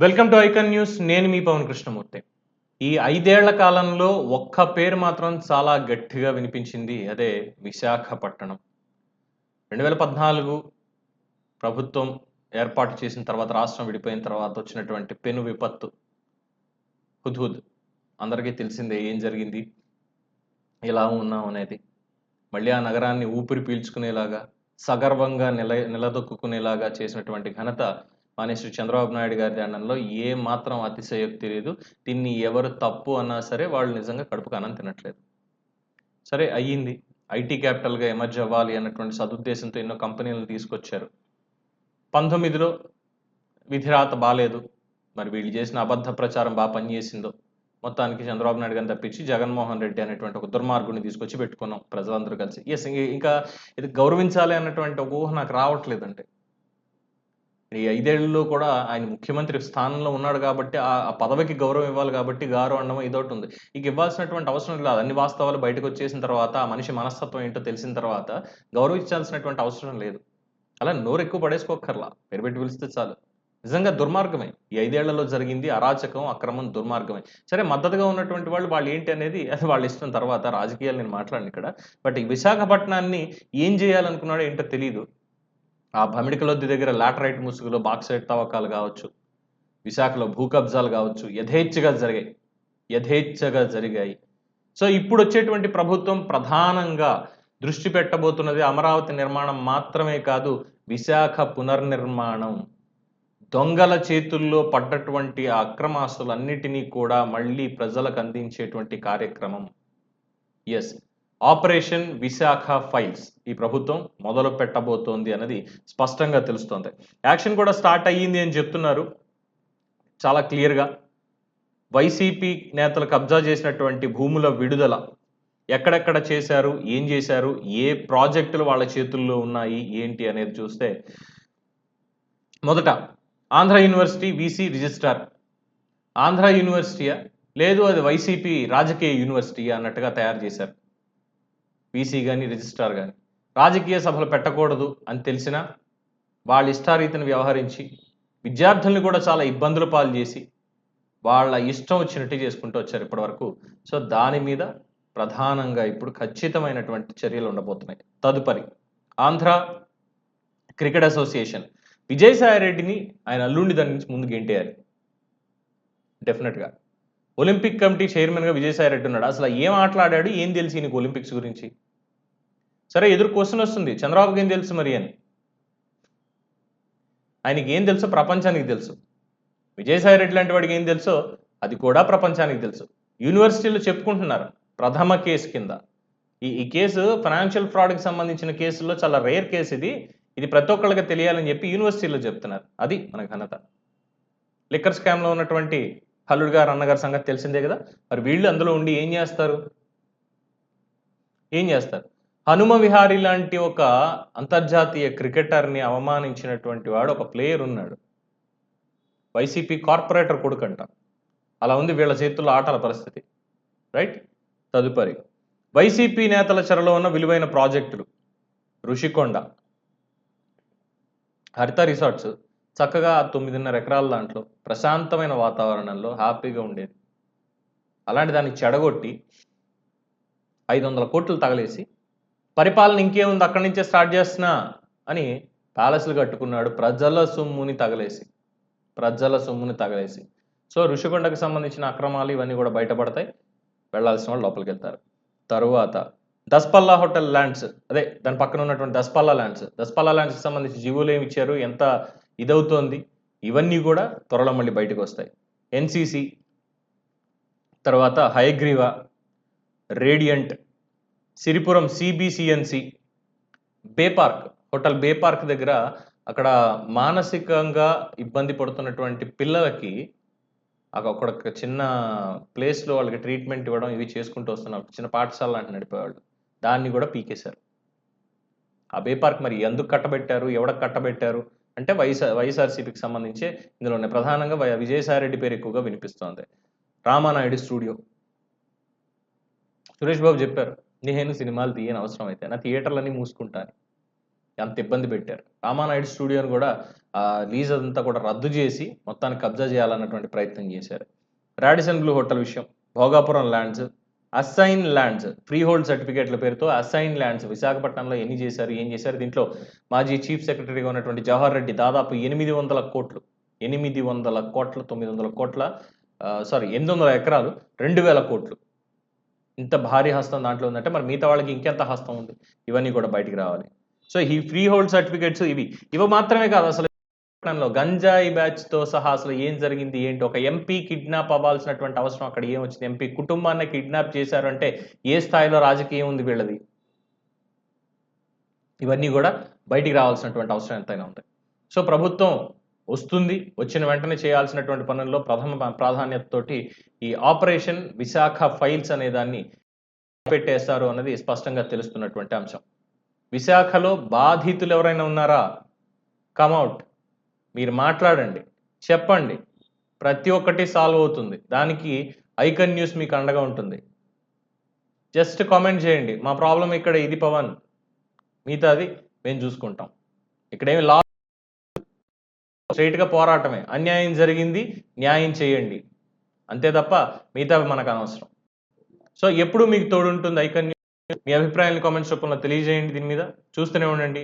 Welcome to icon news. నేను మీ పవన్ కృష్ణమూర్తి. ఈ ఐదేళ్ళ కాలంలో ఒక్క పేరు మాత్రం చాలా గట్టిగా వినిపించింది అదే విశాఖపట్నం. రెండు వేల పద్నాలుగు ప్రభుత్వం ఏర్పాటు చేసిన తర్వాత రాష్ట్రం విడిపోయిన తర్వాత వచ్చినటువంటి పెను విపత్తు. హుద్హుద్. అందరికీ తెలిసిందే ఏం జరిగింది ఎలా ఉన్నాం అనేది. మళ్ళీ ఆ నగరాన్ని ఊపిరి పీల్చుకునేలాగా సగర్వంగా నిల నిలదొక్కునేలాగా చేసినటువంటి ఘనత మానేశ్వరి చంద్రబాబు నాయుడు గారి దండంలో ఏ మాత్రం అతిశయోక్తి లేదు దీన్ని ఎవరు తప్పు అన్నా సరే వాళ్ళు నిజంగా కడుపుకు అన్నం తినట్లేదు. సరే అయ్యింది. ఐటీ క్యాపిటల్గా ఎమర్జ్ అవ్వాలి అన్నటువంటి సదుద్దేశంతో ఎన్నో కంపెనీలను తీసుకొచ్చారు. పంతొమ్మిదిలో విధిరాత బాలేదు. మరి వీళ్ళు చేసిన అబద్ధ ప్రచారం బాగా పనిచేసిందో మొత్తానికి చంద్రబాబు నాయుడు గారిని తప్పించి జగన్మోహన్ రెడ్డి అనేటువంటి ఒక దుర్మార్గుని తీసుకొచ్చి పెట్టుకున్నాం ప్రజలందరూ కలిసి. ఎస్ ఇంకా ఇది గౌరవించాలి అన్నటువంటి ఒక ఊహ నాకు రావట్లేదంటే. ఈ ఐదేళ్ళలో కూడా ఆయన ముఖ్యమంత్రి స్థానంలో ఉన్నాడు కాబట్టి ఆ పదవికి గౌరవం ఇవ్వాలి కాబట్టి గారు అనడం ఇదొకటి ఉంది. ఇక ఇవ్వాల్సినటువంటి అవసరం లేదు. అన్ని వాస్తవాలు బయటకు వచ్చేసిన తర్వాత ఆ మనిషి మనస్తత్వం ఏంటో తెలిసిన తర్వాత గౌరవించాల్సినటువంటి అవసరం లేదు. అలా నోరు ఎక్కువ పడేసుకోకర్లా పేరు పెట్టి పిలిస్తే చాలు. నిజంగా దుర్మార్గమే. ఈ ఐదేళ్ళలో జరిగింది అరాచకం అక్రమం దుర్మార్గమే. సరే మద్దతుగా ఉన్నటువంటి వాళ్ళు వాళ్ళు ఏంటి అనేది అది వాళ్ళ ఇష్టం తర్వాత రాజకీయాలు నేను మాట్లాడిన ఇక్కడ. బట్ ఈ విశాఖపట్నాన్ని ఏం చేయాలనుకున్నాడో ఏంటో తెలియదు ఆ భమిడికలొద్ది దగ్గర లాటరైట్ ముసుగులో బాక్సైట్ తవ్వకాలు కావచ్చు విశాఖలో భూ కబ్జాలు కావచ్చు యథేచ్ఛగా జరిగాయి. యథేచ్ఛగా జరిగాయి. సో ఇప్పుడు వచ్చేటువంటి ప్రభుత్వం ప్రధానంగా దృష్టి పెట్టబోతున్నది అమరావతి నిర్మాణం మాత్రమే కాదు విశాఖ పునర్నిర్మాణం. దొంగల చేతుల్లో పడ్డటువంటి ఆ అక్రమాస్తులన్నిటినీ కూడా మళ్ళీ ప్రజలకు అందించేటువంటి కార్యక్రమం. ఎస్ ఆపరేషన్ విశాఖ ఫైల్స్ ఈ ప్రభుత్వం మొదలు పెట్టబోతోంది అన్నది స్పష్టంగా తెలుస్తోంది. యాక్షన్ కూడా స్టార్ట్ అయ్యింది అని చెప్తున్నారు. చాలా క్లియర్గా. వైసీపీ నేతలు కబ్జా చేసినటువంటి భూముల విడుదల ఎక్కడెక్కడ చేశారు ఏం చేశారు ఏ ప్రాజెక్టులు వాళ్ళ చేతుల్లో ఉన్నాయి ఏంటి అనేది చూస్తే మొదట Andhra university VC registrar. Andhra యూనివర్సిటీయా? లేదు అది వైసీపీ రాజకీయ యూనివర్సిటీ అన్నట్టుగా తయారు చేశారు. వీసీ కానీ రిజిస్ట్రార్ కానీ రాజకీయ సభలు పెట్టకూడదు అని తెలిసినా వాళ్ళ ఇష్టారీతిని వ్యవహరించి విద్యార్థుల్ని కూడా చాలా ఇబ్బందులు పాలు చేసి వాళ్ళ ఇష్టం వచ్చినట్టు చేసుకుంటూ వచ్చారు ఇప్పటివరకు. సో దాని మీద ప్రధానంగా ఇప్పుడు ఖచ్చితమైనటువంటి చర్యలు ఉండబోతున్నాయి. తదుపరి ఆంధ్ర క్రికెట్ అసోసియేషన్. విజయసాయి రెడ్డిని ఆయన అల్లుండి దాని నుంచి ముందు గెంటేయాలి. డెఫినెట్గా. ఒలింపిక్ కమిటీ చైర్మన్గా విజయసాయిరెడ్డి ఉన్నాడు. అసలు ఏం ఆటలాడాడు? ఏం తెలిసి నీకు ఒలింపిక్స్ గురించి? సరే ఎదురు క్వశ్చన్ వస్తుంది. చంద్రబాబుకి ఏం తెలుసు మరి అని? ఆయనకి ఏం తెలుసో? ప్రపంచానికి తెలుసు. విజయసాయి రెడ్డి లాంటి వాడికి ఏం తెలుసో? అది కూడా ప్రపంచానికి తెలుసు. యూనివర్సిటీలో చెప్పుకుంటున్నారు. ప్రథమ కేసు కింద. ఈ ఈ కేసు ఫైనాన్షియల్ ఫ్రాడ్కి సంబంధించిన కేసుల్లో చాలా రేర్ కేసు ఇది. ఇది ప్రతి ఒక్కళ్ళకి తెలియాలని చెప్పి యూనివర్సిటీలో చెప్తున్నారు. అది మన ఘనత. లిక్కర్ స్కామ్లో ఉన్నటువంటి హల్లుడు గారు అన్నగారి సంగతి తెలిసిందే కదా? మరి వీళ్ళు అందులో ఉండి ఏం చేస్తారు? ఏం చేస్తారు? హనుమ విహారీ లాంటి ఒక అంతర్జాతీయ క్రికెటర్ని అవమానించినటువంటి వాడు ఒక ప్లేయర్ ఉన్నాడు. వైసీపీ కార్పొరేటర్ కొడుకంట. అలా ఉంది వీళ్ళ చేతుల్లో ఆటల పరిస్థితి. రైట్? తదుపరి. వైసీపీ నేతల చెరలో ఉన్న విలువైన ప్రాజెక్టులు. ఋషికొండ. హరిత రిసార్ట్స్. చక్కగా తొమ్మిదిన్నర ఎకరాల దాంట్లో ప్రశాంతమైన వాతావరణంలో హ్యాపీగా ఉండేది. అలాంటి దాన్ని చెడగొట్టి ఐదు వందల కోట్లు తగలేసి పరిపాలన ఇంకేముంది? అక్కడి నుంచే స్టార్ట్ చేస్తున్నా అని ప్యాలెస్లు కట్టుకున్నాడు. ప్రజల సొమ్ముని తగలేసి. ప్రజల సొమ్ముని తగలేసి. సో ఋషికొండకు సంబంధించిన అక్రమాలు ఇవన్నీ కూడా బయటపడతాయి. వెళ్ళాల్సిన వాళ్ళు లోపలికి వెళ్తారు తరువాత దస్పల్లా హోటల్ ల్యాండ్స్ అదే దాని పక్కన ఉన్నటువంటి దస్పల్లా ల్యాండ్స్. దస్పల్లా ల్యాండ్స్కి సంబంధించి జీవోలు ఏమి ఇచ్చారు? ఎంత ఇదవుతోంది? ఇవన్నీ కూడా త్వరలో మళ్ళీ బయటకు వస్తాయి ఎన్సిసి తర్వాత Hayagreeva radiant Siripuram CBCNC bay park hotel bay park దగ్గర అక్కడ మానసికంగా ఇబ్బంది పడుతున్నటువంటి పిల్లలకి అక్కడ ఒక చిన్న ప్లేస్లో వాళ్ళకి ట్రీట్మెంట్ ఇవ్వడం ఇవి చేసుకుంటూ వస్తున్నారు చిన్న పాఠశాల లాంటి నడిపేవాళ్ళు. దాన్ని కూడా పీకేశారు. ఆ బే పార్క్ మరి ఎందుకు కట్టబెట్టారు? ఎవడకు కట్టబెట్టారు? అంటే వైఎస్ఆర్ వైఎస్ఆర్సీపీకి సంబంధించి ఇందులోనే ప్రధానంగా వై- విజయసాయి రెడ్డి పేరు ఎక్కువగా వినిపిస్తోంది. రామానాయుడు స్టూడియో సురేష్ బాబు చెప్పారు. నేను సినిమాలు తీయని అవసరం అయితే నా థియేటర్లన్నీ మూసుకుంటాను ఎంత ఇబ్బంది పెట్టారు. రామానాయుడు స్టూడియోని కూడా ఆ లీజ్ అదంతా కూడా రద్దు చేసి మొత్తాన్ని కబ్జా చేయాలన్నటువంటి ప్రయత్నం చేశారు. రాడిసన్ బ్లూ హోటల్ విషయం Bhogapuram lands assign lands free hold సర్టిఫికేట్ల పేరుతో అసైన్ ల్యాండ్స్ విశాఖపట్నంలో ఎన్ని చేశారు ఏం చేశారు? దీంట్లో మాజీ చీఫ్ సెక్రటరీగా ఉన్నటువంటి జవహర్ రెడ్డి దాదాపు ఎనిమిది వందల కోట్లు ఎనిమిది వందల కోట్ల తొమ్మిది వందల కోట్ల సారీ ఎనిమిది వందల ఎకరాలు రెండు వేల కోట్లు ఇంత భారీ హస్తం దాంట్లో ఉందంటే మరి మిగతా వాళ్ళకి ఇంకెంత హస్తం ఉంది? ఇవన్నీ కూడా బయటికి రావాలి. సో ఈ ఫ్రీ హోల్డ్ సర్టిఫికేట్స్ ఇవి ఇవి మాత్రమే కాదు అసలు గంజాయి బ్యాచ్తో సహా అసలు ఏం జరిగింది ఏంటి? ఒక ఎంపీ కిడ్నాప్ అవ్వాల్సినటువంటి అవసరం అక్కడ ఏం వచ్చింది? ఎంపీ కుటుంబాన్ని కిడ్నాప్ చేశారు అంటే ఏ స్థాయిలో రాజకీయం ఉంది వీళ్ళది? ఇవన్నీ కూడా బయటికి రావాల్సినటువంటి అవసరం ఎంతైనా ఉంది. సో ప్రభుత్వం వస్తుంది. వచ్చిన వెంటనే చేయాల్సినటువంటి పనుల్లో ప్రథమ ప్రాధాన్యతతోటి ఈ ఆపరేషన్ విశాఖ ఫైల్స్ అనే దాన్ని పెట్టేస్తారు అన్నది స్పష్టంగా తెలుస్తున్నటువంటి అంశం. విశాఖలో బాధితులు ఎవరైనా ఉన్నారా కమౌట్ మీరు మాట్లాడండి. చెప్పండి. ప్రతి ఒక్కటి సాల్వ్ అవుతుంది. దానికి ఐకన్ న్యూస్ మీకు అండగా ఉంటుంది. జస్ట్ కామెంట్ చేయండి. మా ప్రాబ్లం ఇక్కడ ఇది పవన్. మిగతాది మేము చూసుకుంటాం. ఇక్కడేమి లా స్ట్రైట్గా పోరాటమే. అన్యాయం జరిగింది న్యాయం చేయండి. అంతే తప్ప మిగతా మనకు అనవసరం. సో ఎప్పుడు మీకు తోడుంటుంది ఐకన్ మీ అభిప్రాయాన్ని కామెంట్స్ రూపంలో తెలియజేయండి దీని మీద. చూస్తూనే ఉండండి.